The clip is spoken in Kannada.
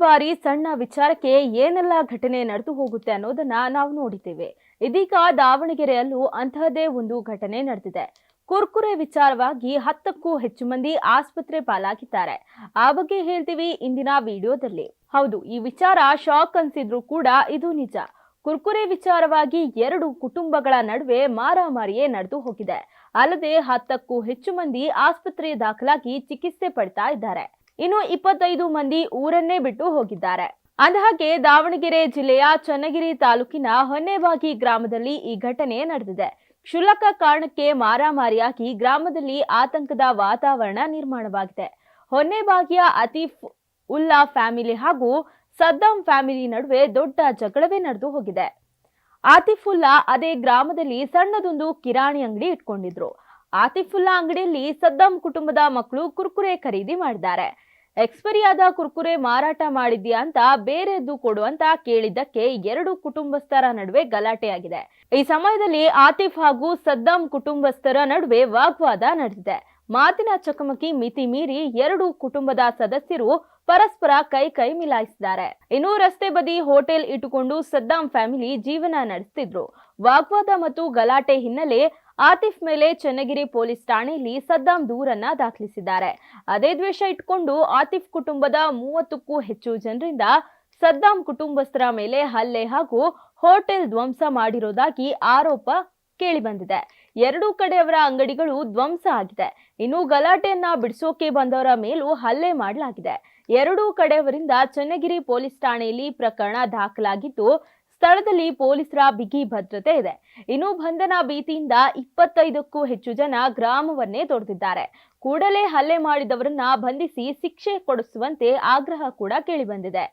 ಬಾರಿ ಸಣ್ಣ ವಿಚಾರಕ್ಕೆ ಏನೆಲ್ಲ ಘಟನೆ ನಡೆದು ಹೋಗುತ್ತೆ ಅನ್ನೋದನ್ನ ನಾವು ನೋಡಿದ್ದೇವೆ. ಇದೀಗ ದಾವಣಗೆರೆಯಲ್ಲೂ ಅಂತಹದೇ ಒಂದು ಘಟನೆ ನಡೆದಿದೆ. ಕುರ್ಕುರೆ ವಿಚಾರವಾಗಿ ಹತ್ತಕ್ಕೂ ಹೆಚ್ಚು ಮಂದಿ ಆಸ್ಪತ್ರೆ ಪಾಲಾಗಿದ್ದಾರೆ. ಆ ಬಗ್ಗೆ ಹೇಳ್ತೀವಿ ಇಂದಿನ ವಿಡಿಯೋದಲ್ಲಿ. ಹೌದು, ಈ ವಿಚಾರ ಶಾಕ್ ಅನ್ಸಿದ್ರು ಕೂಡ ಇದು ನಿಜ. ಕುರ್ಕುರೆ ವಿಚಾರವಾಗಿ ಎರಡು ಕುಟುಂಬಗಳ ನಡುವೆ ಮಾರಾಮಾರಿಯೇ ನಡೆದು ಹೋಗಿದೆ. ಅಲ್ಲದೆ ಹತ್ತಕ್ಕೂ ಹೆಚ್ಚು ಮಂದಿ ಆಸ್ಪತ್ರೆ ದಾಖಲಾಗಿ ಚಿಕಿತ್ಸೆ ಪಡ್ತಾ ಇದ್ದಾರೆ. ಇನ್ನು ಇಪ್ಪತ್ತೈದು ಮಂದಿ ಊರನ್ನೇ ಬಿಟ್ಟು ಹೋಗಿದ್ದಾರೆ. ಅಂದಹಾಗೆ, ದಾವಣಗೆರೆ ಜಿಲ್ಲೆಯ ಚನ್ನಗಿರಿ ತಾಲೂಕಿನ ಹೊನ್ನೆಬಾಗಿ ಗ್ರಾಮದಲ್ಲಿ ಈ ಘಟನೆ ನಡೆದಿದೆ. ಕ್ಷುಲ್ಲಕ ಕಾರಣಕ್ಕೆ ಮಾರಾಮಾರಿಯಾಗಿ ಗ್ರಾಮದಲ್ಲಿ ಆತಂಕದ ವಾತಾವರಣ ನಿರ್ಮಾಣವಾಗಿದೆ. ಹೊನ್ನೆಬಾಗಿಯ ಅತೀಫ್ ಉಲ್ಲಾ ಫ್ಯಾಮಿಲಿ ಹಾಗೂ ಸದ್ದಾಂ ಫ್ಯಾಮಿಲಿ ನಡುವೆ ದೊಡ್ಡ ಜಗಳವೇ ನಡೆದು ಹೋಗಿದೆ. ಆತಿಫುಲ್ಲಾ ಅದೇ ಗ್ರಾಮದಲ್ಲಿ ಸಣ್ಣದೊಂದು ಕಿರಾಣಿ ಅಂಗಡಿ ಇಟ್ಕೊಂಡಿದ್ರು. ಆತಿಫುಲ್ಲಾ ಅಂಗಡಿಯಲ್ಲಿ ಸದ್ದಾಂ ಕುಟುಂಬದ ಮಕ್ಕಳು ಕುರ್ಕುರೆ ಖರೀದಿ ಮಾಡಿದ್ದಾರೆ. ಎಕ್ಸ್ಪೈರಿ ಆದ ಕುರ್ಕುರೆ ಮಾರಾಟ ಮಾಡಿದ್ಯಾ ಅಂತ ಬೇರೆದ್ದು ಕೊಡು ಅಂತ ಕೇಳಿದ್ದಕ್ಕೆ ಎರಡು ಕುಟುಂಬಸ್ಥರ ನಡುವೆ ಗಲಾಟೆಯಾಗಿದೆ. ಈ ಸಮಯದಲ್ಲಿ ಆತಿಫ್ ಹಾಗೂ ಸದ್ದಾಂ ಕುಟುಂಬಸ್ಥರ ನಡುವೆ ವಾಗ್ವಾದ ನಡೆದಿದೆ. ಮಾತಿನ ಚಕಮಕಿ ಮಿತಿ ಮೀರಿ ಎರಡು ಕುಟುಂಬದ ಸದಸ್ಯರು ಪರಸ್ಪರ ಕೈ ಕೈ ಮಿಲಾಯಿಸಿದ್ದಾರೆ. ಇನ್ನು ರಸ್ತೆ ಬದಿ ಹೋಟೆಲ್ ಇಟ್ಟುಕೊಂಡು ಸದ್ದಾಂ ಫ್ಯಾಮಿಲಿ ಜೀವನ ನಡೆಸ್ತಿದ್ರು. ವಾಗ್ವಾದ ಮತ್ತು ಗಲಾಟೆ ಹಿನ್ನೆಲೆ ಆತಿಫ್ ಮೇಲೆ ಚನ್ನಗಿರಿ ಪೊಲೀಸ್ ಠಾಣೆಯಲ್ಲಿ ಸದ್ದಾಂ ದೂರನ್ನ ದಾಖಲಿಸಿದ್ದಾರೆ. ಅದೇ ದ್ವೇಷ ಇಟ್ಕೊಂಡು ಆತಿಫ್ ಕುಟುಂಬದ ಮೂವತ್ತಕ್ಕೂ ಹೆಚ್ಚು ಜನರಿಂದ ಸದ್ದಾಂ ಕುಟುಂಬಸ್ಥರ ಮೇಲೆ ಹಲ್ಲೆ ಹಾಗೂ ಹೋಟೆಲ್ ಧ್ವಂಸ ಮಾಡಿರೋದಾಗಿ ಆರೋಪ ಕೇಳಿಬಂದಿದೆ. ಎರಡೂ ಕಡೆಯವರ ಅಂಗಡಿಗಳು ಧ್ವಂಸ ಆಗಿದೆ. ಇನ್ನು ಗಲಾಟೆಯನ್ನ ಬಿಡಿಸೋಕೆ ಬಂದವರ ಮೇಲೂ ಹಲ್ಲೆ ಮಾಡಲಾಗಿದೆ. ಎರಡೂ ಕಡೆಯವರಿಂದ ಚನ್ನಗಿರಿ ಪೊಲೀಸ್ ಠಾಣೆಯಲ್ಲಿ ಪ್ರಕರಣ ದಾಖಲಾಗಿದ್ದು ಸ್ಥಳದಲ್ಲಿ ಪೊಲೀಸರ ಬಿಗಿ ಭದ್ರತೆ ಇದೆ. ಇನ್ನು ಬಂಧನ ಭೀತಿಯಿಂದ ಇಪ್ಪತ್ತೈದಕ್ಕೂ ಹೆಚ್ಚು ಜನ ಗ್ರಾಮವನ್ನೇ ತೊಡೆದಿದ್ದಾರೆ. ಕೂಡಲೇ ಹಲ್ಲೆ ಮಾಡಿದವರನ್ನ ಬಂಧಿಸಿ ಶಿಕ್ಷೆ ಕೊಡಿಸುವಂತೆ ಆಗ್ರಹ ಕೂಡ ಕೇಳಿಬಂದಿದೆ